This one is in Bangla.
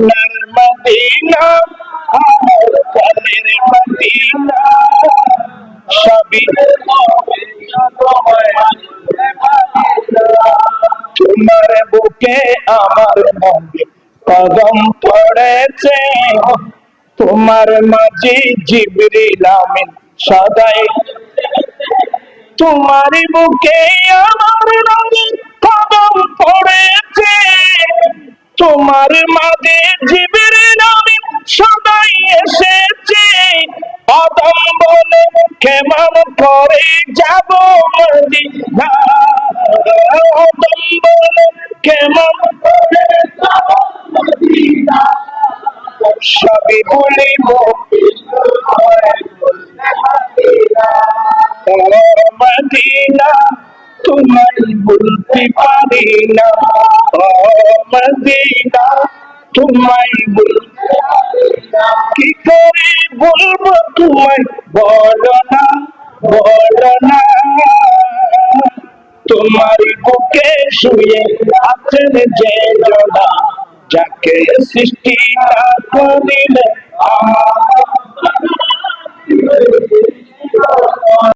তোমার বুকে আমার মনে কদম পড়েছে। তোমার মাঝে জিবরিল আমিন সদাই। তোমার বুকে আমার নবী কদম পড়েছে। তোমার জিবরিল আমিন সদাই এসেছে। কদম বলে কেমন করে যাব মদিনা কদম বলে কেমন করে সবই বলিব। মদিনা, তোমায় বলতে পারি না। মদিনা তোমায়। কি করে বলব তোমায় বলো না বলো না তোমার বুকে শুয়ে আছেন যে জনা, যাকে সৃষ্টি করিলে